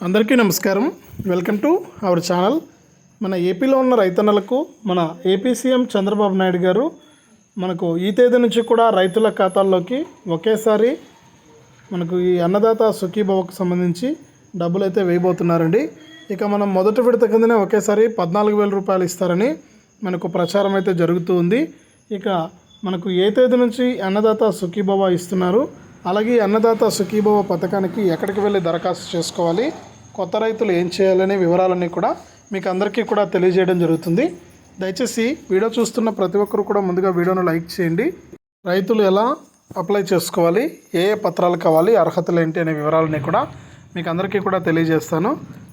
అందరికీ నమస్కారం. Welcome to our channel మన ఏపీలో ఉన్న రైతన్నలకు మన ఏపీ సీఎం చంద్రబాబు నాయుడు గారు మనకు ఈ తేదీ నుంచి కూడా రైతుల ఖాతాల్లోకి ఒకేసారి మనకు ఈ అన్నదాత సుఖీభవకు సంబంధించి డబ్బులు అయితే వేయబోతున్నారండి. ఇక మనం మొదటి విడత కిందనే ఒకేసారి పద్నాలుగు వేల రూపాయలు ఇస్తారని మనకు ప్రచారం అయితే జరుగుతూ ఉంది. ఇక మనకు ఏ తేదీ నుంచి అన్నదాత సుఖీభవ ఇస్తున్నారు అలాగే అన్నదాత సుఖీభవ పథకానికి ఎక్కడికి వెళ్ళి దరఖాస్తు చేసుకోవాలి కొత్త రైతులు ఏం చేయాలనే వివరాలన్నీ కూడా మీకు అందరికీ కూడా తెలియజేయడం జరుగుతుంది. దయచేసి వీడియో చూస్తున్న ప్రతి ఒక్కరు కూడా ముందుగా వీడియోను లైక్ చేయండి. రైతులు ఎలా అప్లై చేసుకోవాలి ఏ ఏ పత్రాలు కావాలి అర్హతలు ఏంటి అనే వివరాలని కూడా మీకు అందరికీ కూడా తెలియజేస్తాను.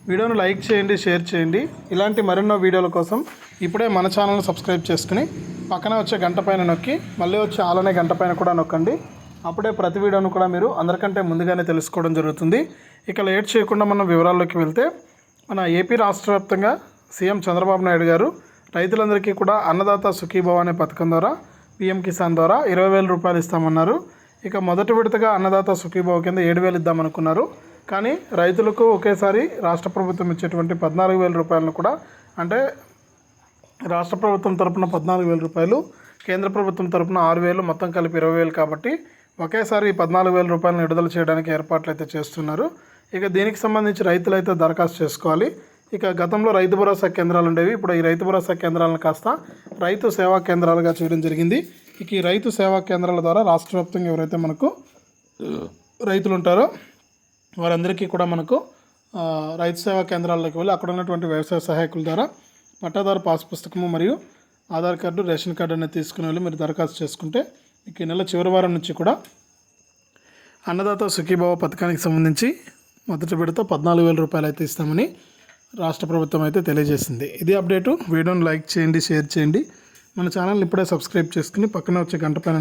వీడియోను లైక్ చేయండి షేర్ చేయండి. ఇలాంటి మరెన్నో వీడియోల కోసం ఇప్పుడే మన ఛానల్ని సబ్స్క్రైబ్ చేసుకుని పక్కన వచ్చే గంట పైన నొక్కి మళ్ళీ వచ్చే ఆలనే గంట పైన కూడా నొక్కండి. అప్పుడే ప్రతి వీడియోను కూడా మీరు అందరికంటే ముందుగానే తెలుసుకోవడం జరుగుతుంది. ఇక లేట్ చేయకుండా మనం వివరాల్లోకి వెళ్తే మన ఏపీ రాష్ట్ర వ్యాప్తంగా సీఎం చంద్రబాబు నాయుడు గారు రైతులందరికీ కూడా అన్నదాత సుఖీభవ అనే పథకం ద్వారా పీఎం కిసాన్ ద్వారా ఇరవై వేల రూపాయలు ఇస్తామన్నారు. ఇక మొదటి విడతగా అన్నదాత సుఖీభవ కింద ఏడు వేలు ఇద్దామనుకున్నారు. కానీ రైతులకు ఒకేసారి రాష్ట్ర ప్రభుత్వం ఇచ్చేటువంటి పద్నాలుగు వేల రూపాయలను కూడా అంటే రాష్ట్ర ప్రభుత్వం తరపున పద్నాలుగు వేల రూపాయలు కేంద్ర ప్రభుత్వం తరపున ఆరు వేలు మొత్తం కలిపి ఇరవై వేలు కాబట్టి ఒకేసారి ఈ పద్నాలుగు వేల రూపాయలను విడుదల చేయడానికి ఏర్పాట్లు అయితే చేస్తున్నారు. ఇక దీనికి సంబంధించి రైతులు అయితే దరఖాస్తు చేసుకోవాలి. ఇక గతంలో రైతు భరోసా కేంద్రాలు ఉండేవి. ఇప్పుడు ఈ రైతు భరోసా కేంద్రాలను కాస్త రైతు సేవా కేంద్రాలుగా చేయడం జరిగింది. ఇక ఈ రైతు సేవా కేంద్రాల ద్వారా రాష్ట్ర వ్యాప్తంగా ఎవరైతే మనకు రైతులు ఉంటారో వారందరికీ కూడా మనకు రైతు సేవా కేంద్రాల్లోకి వెళ్ళి అక్కడ ఉన్నటువంటి వ్యవసాయ సహాయకుల ద్వారా పట్టాదారు పాస్ పుస్తకము మరియు ఆధార్ కార్డు రేషన్ కార్డు అనేది తీసుకుని వెళ్ళి మీరు దరఖాస్తు చేసుకుంటే ఇక ఈ నెల చివరి వారం నుంచి కూడా అన్నదాత సుఖీభావ పథకానికి సంబంధించి మొదటి విడత పద్నాలుగు వేల రూపాయలు అయితే ఇస్తామని రాష్ట్ర ప్రభుత్వం అయితే తెలియజేసింది. ఇది అప్డేటు. వీడియోని లైక్ చేయండి షేర్ చేయండి. మన ఛానల్ ఇప్పుడే సబ్స్క్రైబ్ చేసుకుని పక్కన వచ్చే గంట పైన